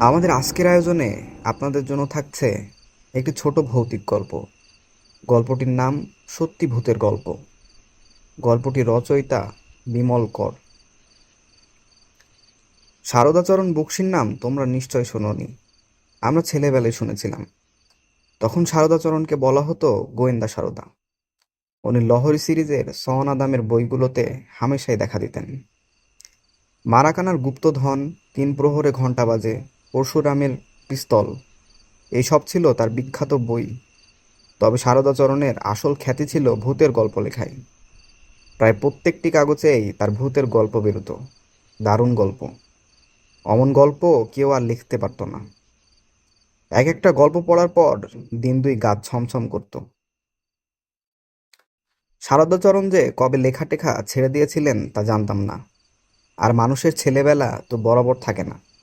আমাদের আজকের আয়োজনে আপনাদের জন্য থাকছে একটি ছোট ভৌতিক গল্প। গল্পটির নাম সত্যি ভূতের গল্প। গল্পটির রচয়িতা বিমল কর। শারদাচরণ বক্সির নাম তোমরা নিশ্চয় শোনোনি। আমরা ছেলেবেলায় শুনেছিলাম। তখন শারদাচরণকে বলা হতো গোয়েন্দা শারদা উনি লহরী সিরিজের সন দামের বইগুলোতে হামেশাই দেখা দিতেন। মারাকানার গুপ্তধন তিন প্রহরে ঘণ্টা বাজে পরশুরামের পিস্তল। এইসব ছিল তার বিখ্যাত বই। তবে শারদাচরণের আসল খ্যাতি ছিল ভূতের গল্প লেখায় প্রায় প্রত্যেকটি কাগজেই তার ভূতের গল্প বেরোত। দারুণ গল্প। অমন গল্প কেউ আর লিখতে পারত না। এক একটা গল্প পড়ার পর দিন দুই গাছ ছমছম করত। শারদাচরণ যে কবে লেখা টেখা ছেড়ে দিয়েছিলেন তা জানতাম না। আর মানুষের ছেলেবেলা তো বরাবর থাকে না।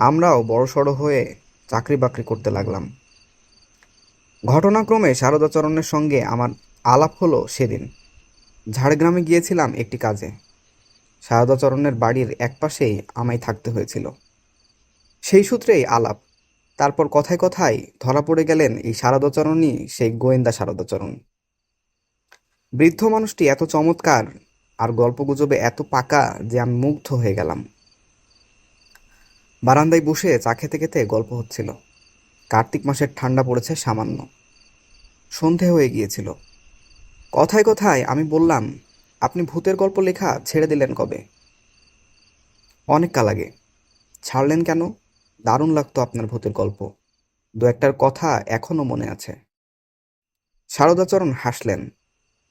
আমরাও বড়সড় হয়ে চাকরি বাকরি করতে লাগলাম। ঘটনাক্রমে শারদাচরণের সঙ্গে আমার আলাপ হলো সেদিন। ঝাড়গ্রামে গিয়েছিলাম একটি কাজে। শারদাচরণের বাড়ির একপাশেই আমায় থাকতে হয়েছিল। সেই সূত্রেই আলাপ। তারপর কথায় কথায় ধরা পড়ে গেলেন এই শারদাচরণই সেই গোয়েন্দা শারদাচরণ বৃদ্ধ মানুষটি এত চমৎকার, আর গল্পগুজবে এত পাকা যে আমি মুগ্ধ হয়ে গেলাম। বারান্দায় বসে চা খেতে খেতে গল্প হচ্ছিল। কার্তিক মাসের ঠান্ডা পড়েছে সামান্য। সন্ধে হয়ে গিয়েছিল। কথায় কথায় আমি বললাম, আপনি ভূতের গল্প লেখা ছেড়ে দিলেন কবে? অনেক কাল আগে। ছাড়লেন কেন? দারুণ লাগতো আপনার ভূতের গল্প। দু একটার কথা এখনও মনে আছে। শারদাচরণ হাসলেন।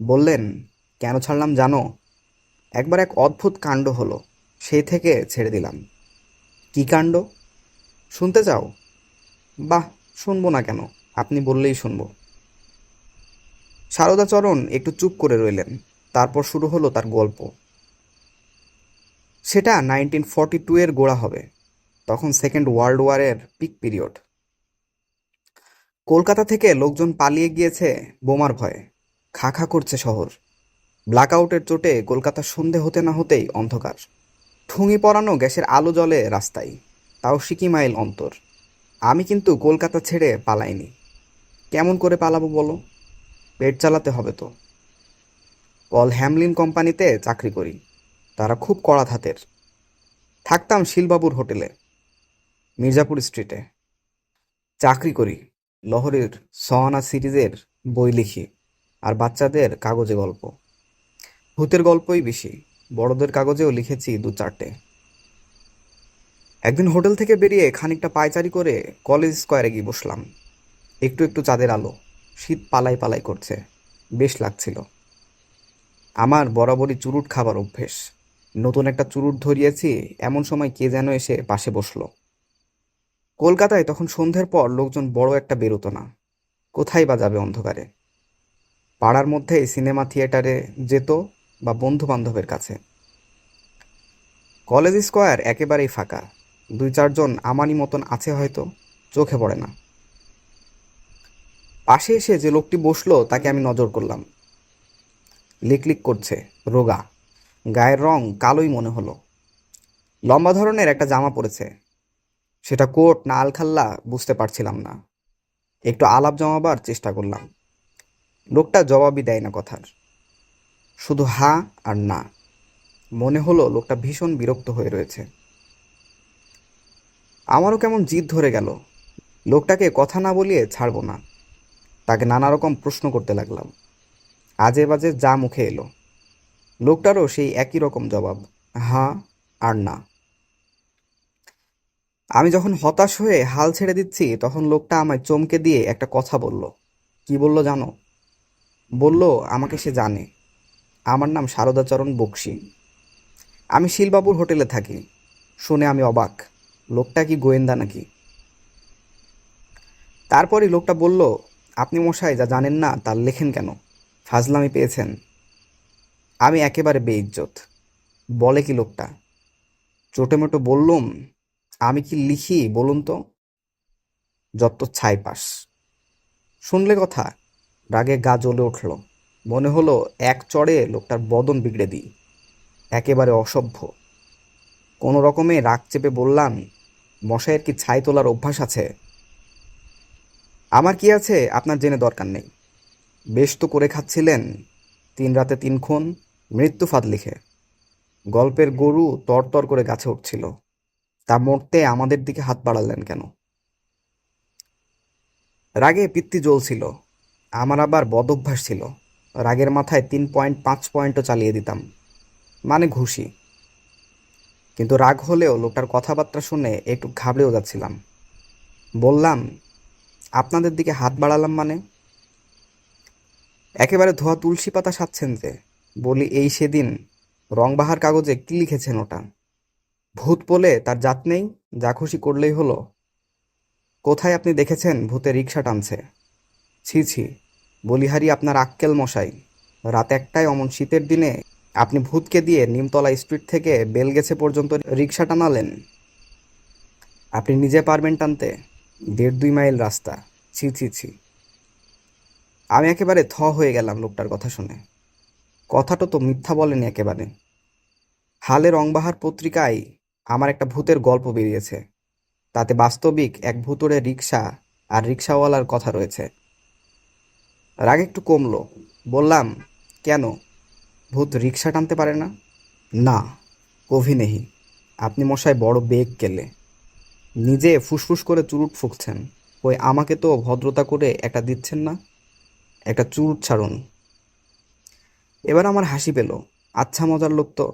বললেন, কেন ছাড়লাম জানো? একবার এক অদ্ভুত কাণ্ড হলো, সেই থেকে ছেড়ে দিলাম। কি কাণ্ড? শুনতে চাও? বাহ, শুনব না কেন? আপনি বললেই শুনব। শারদাচরণ একটু চুপ করে রইলেন। তারপর শুরু হলো তার গল্প। সেটা নাইনটিন ফর্টি টু এর গোড়া হবে। তখন সেকেন্ড ওয়ার্ল্ড ওয়ারের পিক পিরিয়ড। কলকাতা থেকে লোকজন পালিয়ে গিয়েছে বোমার ভয়ে। খা খা করছে শহর। ব্ল্যাকআউটের চোটে কলকাতা সন্ধে হতে না হতেই অন্ধকার। ঠুঙি পরানো গ্যাসের আলো জ্বলে রাস্তায়। তাও সিকি মাইল অন্তর। আমি কিন্তু কলকাতা ছেড়ে পালাইনি। কেমন করে পালাবো বলো? পেট চালাতে হবে তো। পল হ্যামলিন কোম্পানিতে চাকরি করি। তারা খুব কড়া ধাতের। থাকতাম শিলবাবুর হোটেলে, মির্জাপুর স্ট্রিটে। চাকরি করি, লহরের সহানা সিরিজের বই লিখি আর বাচ্চাদের কাগজে গল্প। ভূতের গল্পই বেশি। বড়দের কাগজেও লিখেছি দু চারটে। একদিন হোটেল থেকে বেরিয়ে খানিকটা পায়চারি করে কলেজ স্কোয়ারে গিয়ে বসলাম। একটু একটু চাঁদের আলো, শীত পালাই পালাই করছে, বেশ লাগছিল। আমার বরাবরই চুরুট খাবার অভ্যেস, নতুন একটা চুরুট ধরিয়েছি, এমন সময় কে যেন এসে পাশে বসল। কলকাতায় তখন সন্ধ্যের পর লোকজন বড় একটা বেরোতো না, কোথায় বা যাবে অন্ধকারে। পাড়ার মধ্যেই সিনেমা থিয়েটারে যেত বা বন্ধু বান্ধবের কাছে। কলেজ স্কোয়ার একেবারেই ফাঁকা। দুই চারজন আমারই মতন আছে হয়তো, চোখে পড়ে না। পাশে এসে যে লোকটি বসল, তাকে আমি নজর করলাম। লিকলিক করছে, রোগা। গায়ের রং কালোই মনে হলো। লম্বা ধরনের একটা জামা পরেছে। সেটা কোট না আলখাল্লা বুঝতে পারছিলাম না। একটু আলাপ জমাবার চেষ্টা করলাম। লোকটা জবাবই দেয় না কথার। শুধু হা আর না। মনে হলো লোকটা ভীষণ বিরক্ত হয়ে রয়েছে। আমারও কেমন জিদ ধরে গেল। লোকটাকে কথা না বলিয়ে ছাড়বো না। তাকে নানা রকম প্রশ্ন করতে লাগলাম। আজে বাজে যা মুখে এলো। লোকটারও সেই একই রকম জবাব হ্যাঁ আর না। আমি যখন হতাশ হয়ে হাল ছেড়ে দিচ্ছি, তখন লোকটা আমায় চমকে দিয়ে একটা কথা বলল। কি বলল জানো? বলল, আমাকে সে জানে। আমার নাম শারদাচরণ বক্সি। আমি শিলবাবুর হোটেলে থাকি। শুনে আমি অবাক, লোকটা কি গোয়েন্দা নাকি? তারপরই লোকটা বলল, আপনি মশাই, যা জানেন না তা লেখেন কেন? ফাজলামি পেয়েছেন। আমি একেবারে বেইজ্জত। বলে কি লোকটা? চোটে মোটো বললুম, আমি কি লিখি, বলুন তো? যত ছাই পাস শুনলে কথা? রাগে গা জ্বলে উঠল। মনে হলো এক চড়ে লোকটার বদন বিগড়ে দিই। একেবারে অসভ্য। কোনো রকমে রাগ চেপে বললাম, মশাইয়ের কি ছাই তোলার অভ্যাস আছে? আমার কি আছে, আপনার জেনে দরকার নেই। বেশ তো করে খাচ্ছিলেন, তিন রাতে তিন খুন, মৃত্যু ফাঁদ লিখে। গল্পের গরু তরতর করে গাছে উঠছিল। তা মরতে আমাদের দিকে হাত বাড়ালেন কেন? রাগে পিত্তি জ্বলছিল। আমার আবার বদভ্যাস ছিল। রাগের মাথায় তিন পয়েন্ট পাঁচ পয়েন্টও চালিয়ে দিতাম। মানে ঘুষি। কিন্তু রাগ হলেও লোকটার কথাবার্তা শুনে একটু ঘাবড়েও যাচ্ছিলাম। বললাম, আপনাদের দিকে হাত বাড়ালাম মানে? একেবারে ধোয়া তুলসী পাতা সাচ্ছেন যে, বলি, এই সেদিন রংবাহার কাগজে কি লিখেছেন ওটা? ভূত বলে তার জাত নেই, যা খুশি করলেই হলো। কোথায় আপনি দেখেছেন ভূতে রিক্সা টানছে? ছি ছি। বলিহারি আপনার আক্কেল মশাই, রাত একটায় অমন শীতের দিনে আপনি ভূতকে দিয়ে নিমতলা স্ট্রিট থেকে বেলগেছে পর্যন্ত রিক্সা টানালেন। আপনি নিজে পারবেন টানতে, দেড় দুই মাইল রাস্তা, ছি ছি ছি। আমি একেবারে থ হয়ে গেলাম লোকটার কথা শুনে। কথাটা তো মিথ্যা বলেনি একেবারে। হালে রংবাহার পত্রিকায় আমার একটা ভূতের গল্প বেরিয়েছে। তাতে বাস্তবিক এক ভূতুরে রিক্সা আর রিক্সাওয়ালার কথা রয়েছে। রাগ একটু কমলো। বললাম, কেন? ভূত রিক্সা টানতে পারে না? না, কভি নেহি। আপনি মশাই বড় বেগ গেলে নিজে ফুসফুস করে চুরুট ফুঁকছেন। ওই আমাকে তো ভদ্রতা করে একটা দিচ্ছেন না? একটা চুরুট ছাড়ুন। এবার আমার হাসি পেল। আচ্ছা মজার লোক তো।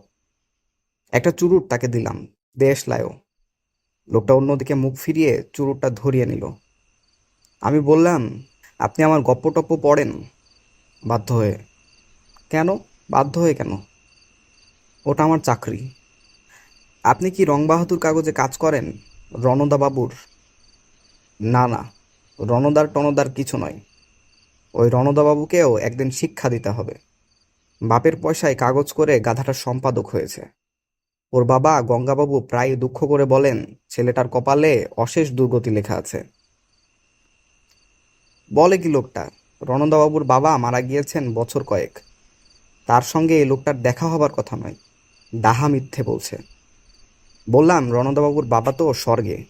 একটা চুরুট তাকে দিলাম। দেশ লায়ও। লোকটা অন্যদিকে মুখ ফিরিয়ে চুরুটটা ধরিয়ে নিল। আমি বললাম আপনি আমার গপ্প টপ্প পড়েন? বাধ্য হয়ে। কেন? বাধ্য হয়ে কেন? ওটা আমার চাকরি। আপনি কি রংবাহাদুর কাগজে কাজ করেন, রণদা বাবুর? না না, রণদার টনদার কিছু নয়। ওই রণদা বাবুকেও একদিন শিক্ষা দিতে হবে। বাপের পয়সায় কাগজ করে গাধাটার সম্পাদক হয়েছে। ওর বাবা গঙ্গাবাবু প্রায় দুঃখ করে বলেন, ছেলেটার কপালে অশেষ দুর্গতি লেখা আছে। বলে কি লোকটা? রণদাবাবুর বাবা মারা গিয়েছেন বছর কয়েক। তার সঙ্গে এই লোকটার দেখা হবার কথা নয়। দাহা মিথ্যে বলছে। বললাম, রণদাবাবুর বাবা তো স্বর্গে।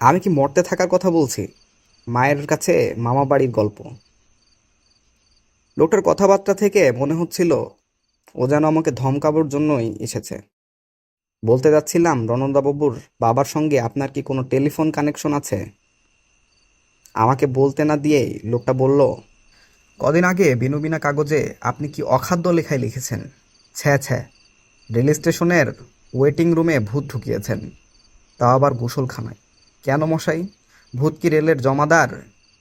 আমি কি মরতে থাকার কথা বলছি? মায়ের কাছে মামা বাড়ির গল্প। লোকটার কথাবার্তা থেকে মনে হচ্ছিল, ও যেন আমাকে ধমকাবার জন্যই এসেছে। বলতে যাচ্ছিলাম, রণদাবাবুর বাবার সঙ্গে আপনার কি কোনো টেলিফোন কানেকশন আছে? আমাকে বলতে না দিয়েই লোকটা বলল, কদিন আগে বিনুবিনা কাগজে আপনি কি অখাদ্য লেখায় লিখেছেন? ছ্যা ছ্যা, রেল স্টেশনের ওয়েটিং রুমে ভূত ঢুকিয়েছেন, তাও আবার গোসলখানায়। কেন মশাই? ভূত কি রেলের জমাদার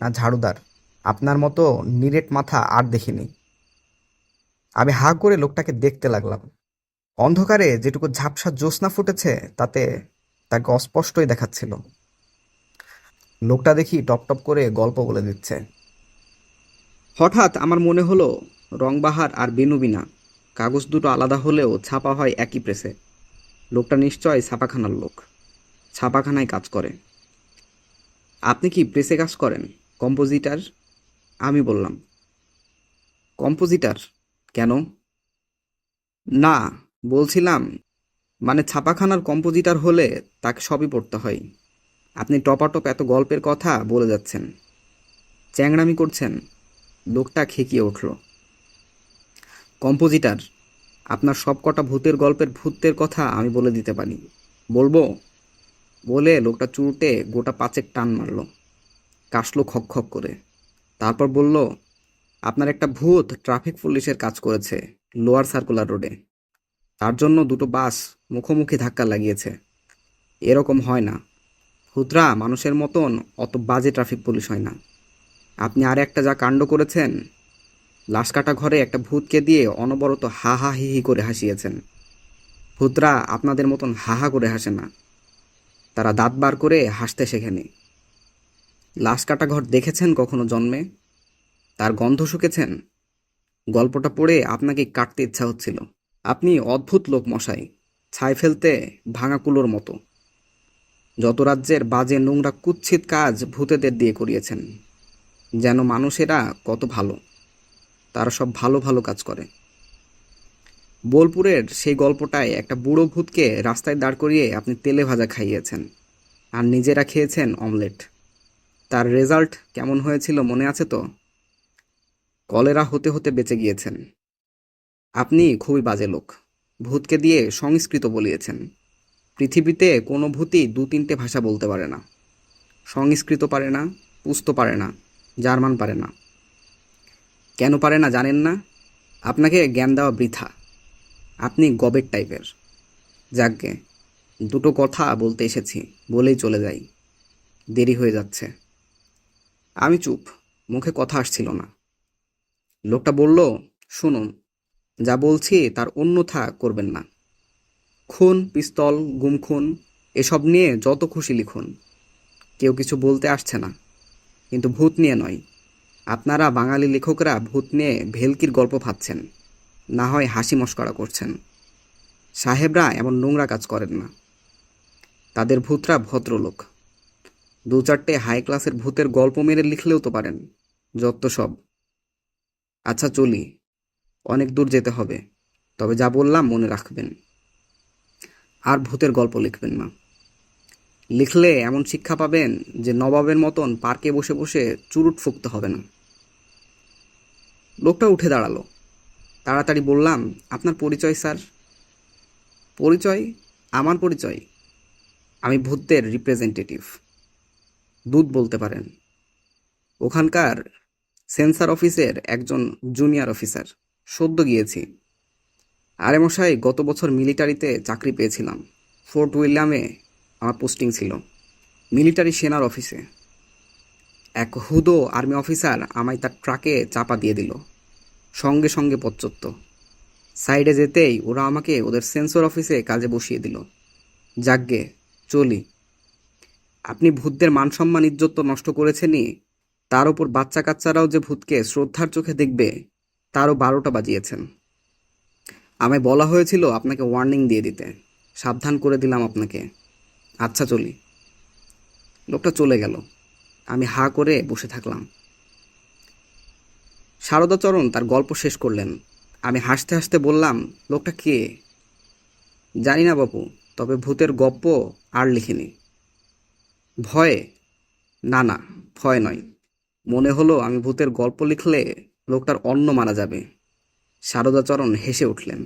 না ঝাড়ুদার? আপনার মতো নিরেট মাথা আর দেখিনি। আমি হা করে লোকটাকে দেখতে লাগলাম। অন্ধকারে যেটুকু ঝাপসা জ্যোৎস্না ফুটেছে, তাতে তাকে অস্পষ্টই দেখাচ্ছিল। লোকটা দেখি টপ টপ করে গল্প বলে দিচ্ছে। হঠাৎ আমার মনে হলো, রংবাহার আর বেনুবিনা কাগজ দুটো আলাদা হলেও ছাপা হয় একই প্রেসে লোকটা নিশ্চয় ছাপাখানার লোক। ছাপাখানায় কাজ করে। আপনি কি প্রেসে কাজ করেন? কম্পোজিটার আমি বললাম। কম্পোজিটার কেন? না, বলছিলাম মানে ছাপাখানার কম্পোজিটার হলে তাকে সবই পড়তে হয়। আপনি টপাটপ এত গল্পের কথা বলে যাচ্ছেন। চ্যাংড়ামি করছেন। লোকটা খেকিয়ে উঠল। কম্পোজিটার, আপনার সবকটা ভূতের গল্পের ভূতের কথা আমি বলে দিতে পারি। বলব? বলে লোকটা চুরুটে গোটা পাঁচেক টান মারলো। কাশলো খক খক করে। তারপর বলল, আপনার একটা ভূত ট্রাফিক পুলিশের কাজ করেছে লোয়ার সার্কুলার রোডে। তার জন্য দুটো বাস মুখোমুখি ধাক্কা লাগিয়েছে। এরকম হয় না। ভূতরা মানুষের মতন অত বাজে ট্রাফিক পুলিশ হয় না। আপনি আর একটা যা কাণ্ড করেছেন, লাশ কাটা ঘরে একটা ভূতকে দিয়ে অনবরত হা হা হি হি করে হাসিয়েছেন। ভূতরা আপনাদের মতন হা হা করে হাসে না। তারা দাঁত বার করে হাসতে শেখেনি। লাশ কাটা ঘর দেখেছেন কখনো জন্মে? তার গন্ধ শুকেছেন? গল্পটা পড়ে আপনাকে কাটতে ইচ্ছা হচ্ছিল। আপনি অদ্ভুত লোক মশাই, ছাই ফেলতে ভাঙা কুলোর মতো। যত রাজ্যের বাজে নোংরা কুৎসিত কাজ ভূতেদের দিয়ে করিয়েছেন, যেন মানুষেরা কত ভালো, তারা সব ভালো ভালো কাজ করে। বোলপুরের সেই গল্পটায় একটা বুড়ো ভূতকে রাস্তায় দাঁড় করিয়ে আপনি তেলে ভাজা খাইয়েছেন, আর নিজেরা খেয়েছেন অমলেট। তার রেজাল্ট কেমন হয়েছিল মনে আছে তো? কলেরা হতে হতে বেঁচে গিয়েছেন। আপনি খুবই বাজে লোক, ভূতকে দিয়ে সংস্কৃত বলিয়েছেন। পৃথিবীতে কোনো ভূতই দু তিনটে ভাষা বলতে পারে না। সংস্কৃত পারে না, পুস্ত পারে না, জার্মান পারে না। কেন পারে না জানেন না? আপনাকে জ্ঞান দেওয়া বৃথা। আপনি গবের টাইপের। যাকগে, দুটো কথা বলতে এসেছি, বলেই চলে যাই। দেরি হয়ে যাচ্ছে। আমি চুপ, মুখে কথা আসছিল না। লোকটা বলল, শুনুন, যা বলছি তার অন্যথা করবেন না। খুন, পিস্তল গুম খুন এসব নিয়ে যত খুশি লিখুন। কেউ কিছু বলতে আসছে না। কিন্তু ভূত নিয়ে নয়। আপনারা বাঙালি লেখকরা ভূত নিয়ে ভেলকির গল্প ভাবছেন। না হয় হাসি মস্করা করছেন। সাহেবরা এমন নোংরা কাজ করেন না। তাদের ভূতরা ভদ্রলোক। দু চারটে হাই ক্লাসের ভূতের গল্প মেরে লিখলেও তো পারেন। যত সব। আচ্ছা চলি। অনেক দূর যেতে হবে। তবে যা বললাম মনে রাখবেন। আর ভূতের গল্প লিখবেন না। লিখলে এমন শিক্ষা পাবেন যে নবাবের মতন পার্কে বসে বসে চুরুট ফুঁকতে হবে না। লোকটা উঠে দাঁড়াল। তাড়াতাড়ি বললাম, আপনার পরিচয়, স্যার? পরিচয়? আমার পরিচয়? আমি ভূতদের রিপ্রেজেন্টেটিভ দুধ বলতে পারেন। ওখানকার সেন্সার অফিসের একজন জুনিয়র অফিসার সদ্য গিয়েছি। আরে মশাই, গত বছর মিলিটারিতে চাকরি পেয়েছিলাম। ফোর্ট উইলিয়ামে আমার পোস্টিং ছিল। মিলিটারি সেনার অফিসে। এক হুদো আর্মি অফিসার আমায় তার ট্রাকে চাপা দিয়ে দিল। সঙ্গে সঙ্গে পচ্চত্ব সাইডে যেতেই ওরা আমাকে ওদের সেন্সর অফিসে কাজে বসিয়ে দিল। যাগ্গে চলি। আপনি ভূতদের মান সম্মান ইজ্জত তো নষ্ট করেছেনই। তার ওপর বাচ্চা কাচ্চারাও যে ভূতকে শ্রদ্ধার চোখে দেখবে, তারও বারোটা বাজিয়েছেন। আমায় বলা হয়েছিল আপনাকে ওয়ার্নিং দিয়ে দিতে। সাবধান করে দিলাম আপনাকে। আচ্ছা চলি। লোকটা চলে গেল। আমি হা করে বসে থাকলাম। সারদাচরণ তার গল্প শেষ করলেন। আমি হাসতে হাসতে বললাম, লোকটা কে? জানি না বাপু, তবে ভূতের গপ্প আর লিখিনি। ভয়ে? না না, ভয় নয়। মনে হলো আমি ভূতের গল্প লিখলে লোকটার অন্ন মারা যাবে। সারদাচরণ হেসে উঠলেন।